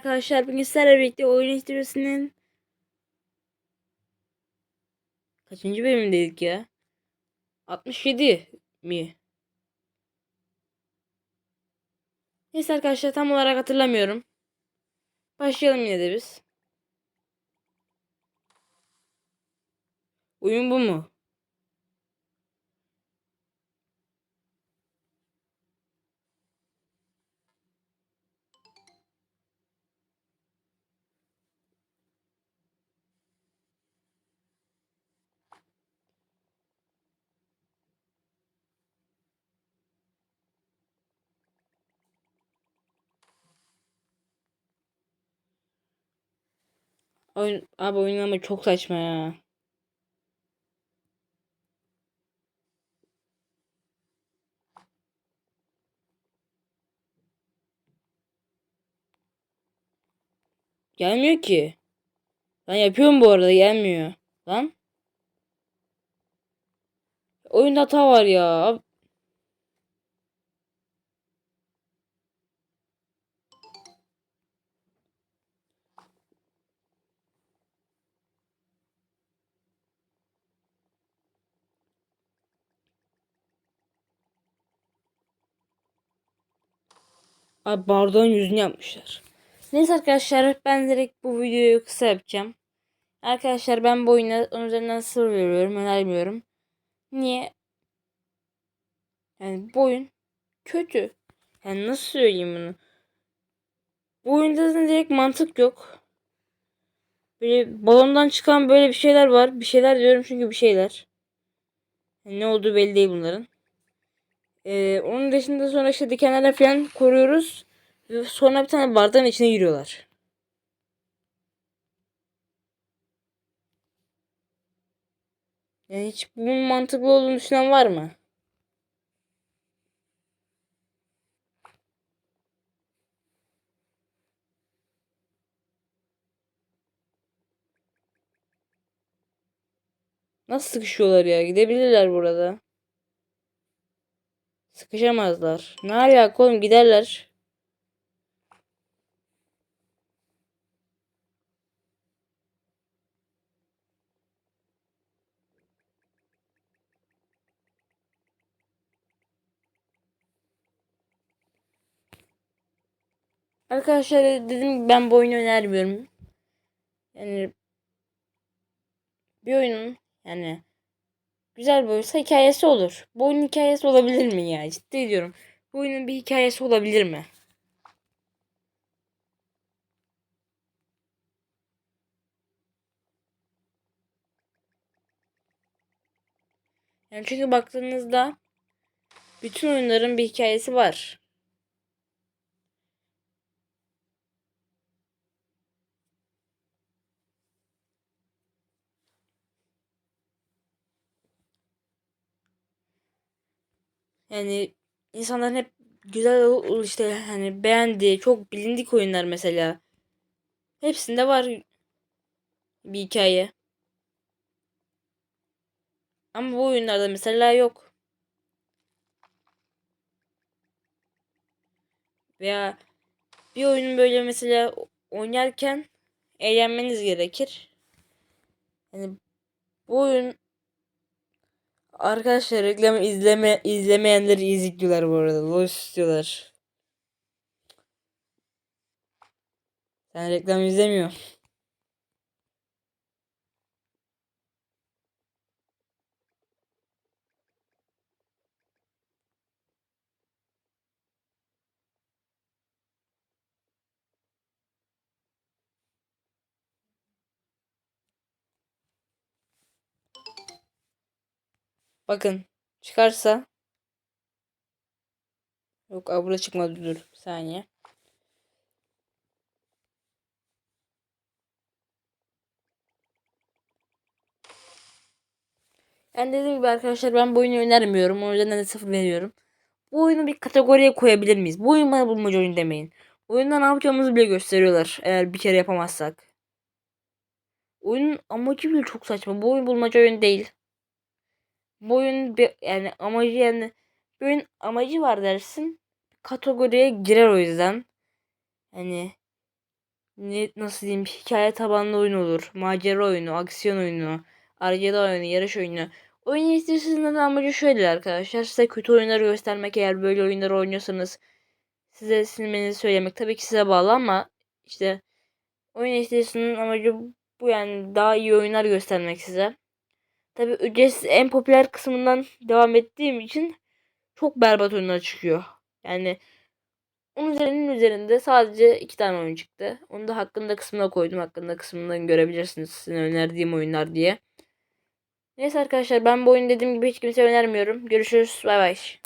arkadaşlar. Bugün sizlerle birlikte oyun historisinin kaçıncı bölümündeydik ya? 67 mi? Neyse arkadaşlar tam olarak hatırlamıyorum. Başlayalım yine de biz. Oyun bu mu? Oyun, abi oyun ama çok saçma ya. Gelmiyor ki. Ben yapıyorum bu arada gelmiyor. Lan. Oyunda hata var ya. Abi- bardağın yüzünü yapmışlar. Neyse arkadaşlar ben direkt bu videoyu kısa yapacağım. Arkadaşlar ben bu oyuna 10 üzerinden 0 veriyorum. Önermiyorum. Niye? Yani bu oyun kötü. Yani nasıl söyleyeyim bunu? Bu oyunda zaten direkt mantık yok. Böyle balondan çıkan böyle bir şeyler var. Bir şeyler diyorum çünkü bir şeyler. Yani ne olduğu belli değil bunların. Ee, onun dışında sonra işte dikenlerle falan koruyoruz. Ve sonra bir tane bardağın içine giriyorlar. Yani hiç bunun mantıklı olduğunu düşünen var mı? Nasıl sıkışıyorlar ya? Gidebilirler burada. Sıkışamazlar. Ne alaka oğlum giderler. Arkadaşlar dedim ben bu oyunu önermiyorum. Yani bir oyunun yani güzel bir oyunsa hikayesi olur. Bu oyunun hikayesi olabilir mi ya? Ciddi diyorum. Bu oyunun bir hikayesi olabilir mi? Yani çünkü baktığınızda bütün oyunların bir hikayesi var. Yani insanların hep güzel işte hani beğendiği çok bilindik oyunlar mesela. Hepsinde var bir hikaye. Ama bu oyunlarda mesela yok. Veya bir oyunun böyle mesela oynarken eğlenmeniz gerekir. Yani bu oyun arkadaşlar reklam izleme izlemeyenleri izliyorlar bu arada. Loş istiyorlar. Sen reklam izlemiyor. Bakın çıkarsa Yok abla çıkmadı dur bir saniye. Yani dediğim gibi arkadaşlar ben bu oyunu önermiyorum. O yüzden de sıfır veriyorum. Bu oyunu bir kategoriye koyabilir miyiz? Bu oyun bana bulmaca oyun demeyin. Oyunda ne yapacağımızı bile gösteriyorlar. Eğer bir kere yapamazsak. Oyunun amacı bile çok saçma. Bu oyun bulmaca oyun değil. Bu oyun bir, yani amacı yani bir oyun amacı var dersin. Kategoriye girer o yüzden. Hani ne nasıl diyeyim hikaye tabanlı oyun olur. Macera oyunu, aksiyon oyunu, arcade oyunu, yarış oyunu. Oyun listesinin amacı şöyle arkadaşlar. Size kötü oyunları göstermek eğer böyle oyunları oynuyorsanız size silmenizi söylemek tabii ki size bağlı ama işte oyun listesinin amacı bu yani daha iyi oyunlar göstermek size. Tabii ücretsiz en popüler kısmından devam ettiğim için çok berbat oyunlar çıkıyor. Yani onun üzerinin üzerinde sadece iki tane oyun çıktı. Onu da hakkında kısmına koydum. Hakkında kısmından görebilirsiniz sizin önerdiğim oyunlar diye. Neyse arkadaşlar ben bu oyunu dediğim gibi hiç kimseye önermiyorum. Görüşürüz. Bay bay.